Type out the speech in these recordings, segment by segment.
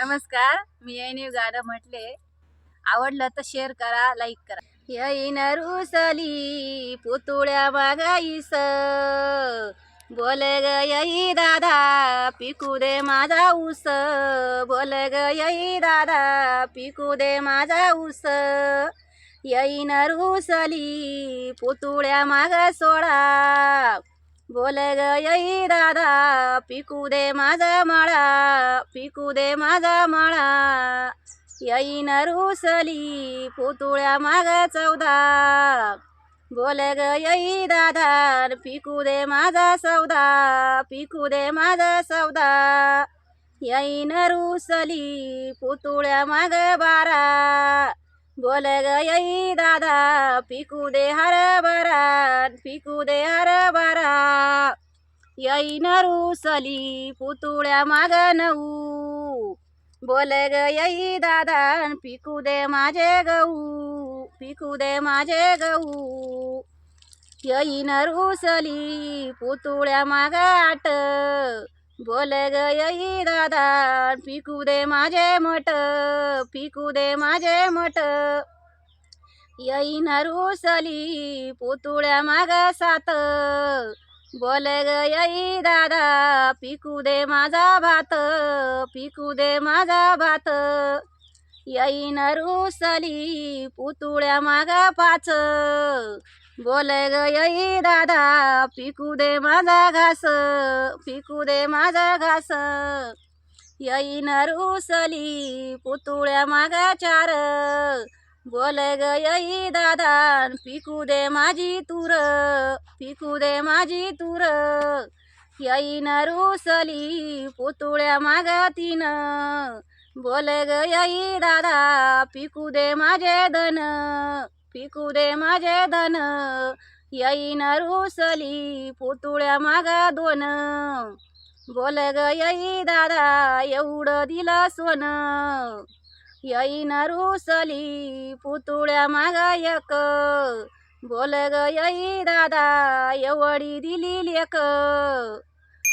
नमस्कार मी येईन गाणं म्हटले. आवडलं तर शेअर करा लाईक करा. येईन रुसली पुतुळ्या मागाईस. बोल ग यई दादा पिकू दे माझा ऊस. बोल ग यई दादा पिकू दे माझा ऊस. येईन रुसली पुतुळ्या माग सोडा. बोल ग यई दादा पिकू दे माझा माळा पिकू दे माझा माळा. येईन रुसली पुतुळ्या माग चौदा. बोल ग यई दादा पिकू दे माझा सौदा पिकू दे माझा सौदा. येईन रुसली पुतुळ्या माग बारा. बोल ग यई दादा पिकू दे हरभरा पिकू दे हरभरा. यई नरुसली पुतुळ्या माग नऊ. बोल ग यई दादा पिकू दे माझे गहू पिकू दे माझे गहू. यई रुसली पुतुळ्या माग आट. बोल ग दादा पिकू दे माझे मठ पिकू दे माझे मठ येई नरुसली पुतुळ्या माग सात. बोल ग दादा पिकू दे माझा भात पिकू दे माझा भात. येई नरुसली पुतुळ्या माग पाच. बोल ग यई दादा पिकू दे माझा घास पिकू दे माझा घास. यई नरुसली पुतुळ्या मागा चार. बोल ग यई दादा पिकू दे माझी तूर पिकू दे माझी तूर. यई नरुसली पुतुळ्या मागा तीन. बोल ग यई दादा पिकू दे माझे धन. पिकू दे माझे धन. येईन रुसली पुतुळ्या मागा दोन. बोल ग यई दादा एवढं दिलं सोनं. येईन रुसली पुतुळ्या मागा एक. बोल ग यई दादा एवढी दिली लेक.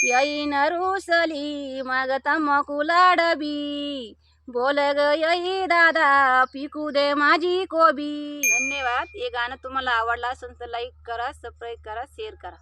येईन रुसली माग तंबाखू लाडबी. बोल ग यई दादा पिकू दे माझी कोबी. धन्यवाद. हे गाणं तुम्हाला आवडलं असेल तर लाईक करा सबस्क्राईब करा शेअर करा.